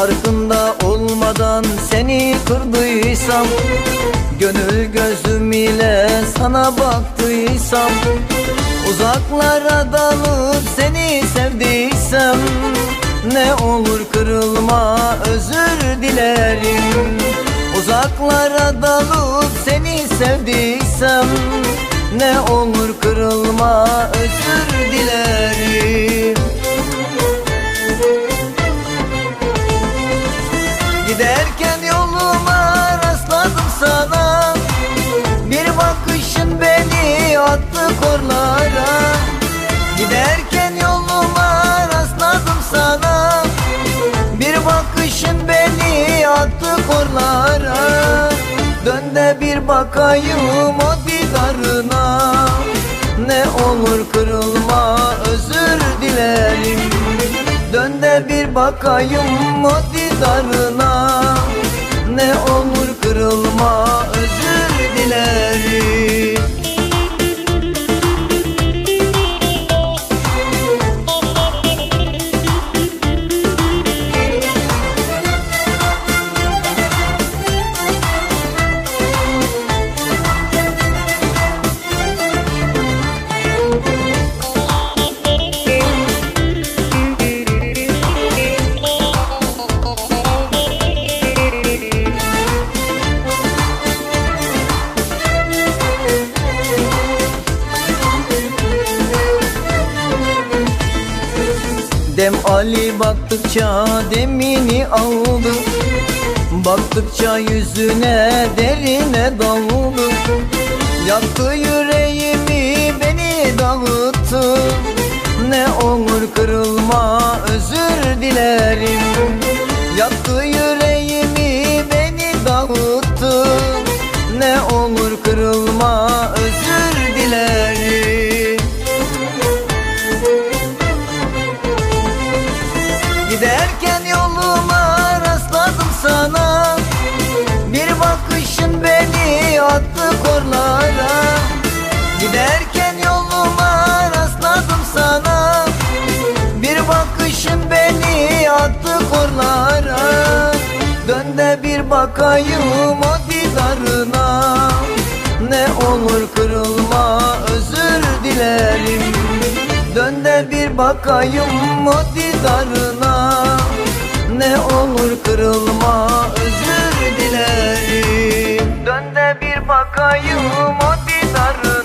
Farkında olmadan seni kırdıysam Gönül gözüm ile sana baktıysam Uzaklara dalıp seni sevdiysem Ne olur kırılma özür dilerim. Uzaklara dalıp seni sevdiysem Ne olur kırılma özür dilerim. attı korlara. Giderken yoluma rastladım sana. Bir bakışın beni attı korlara. Dön de bir bakayım o didarına Ne olur kırılma özür dilerim. Dön de bir bakayım o didarına Ne olur kırılma Dedem Ali baktıkça demini aldı. Baktıkça yüzüne derine daldı. Yaktı yüreğimi beni dağıttı. Ne olur kırılma özür dilerim. Yaktı yüreğimi attı korlara. Dön de bir bakayım o dizarına Ne olur kırılma özür dilerim. Dön de bir bakayım o dizarına Ne olur kırılma özür dilerim. Dön de bir bakayım o dizarına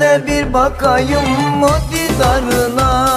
de bir bakayım o didarına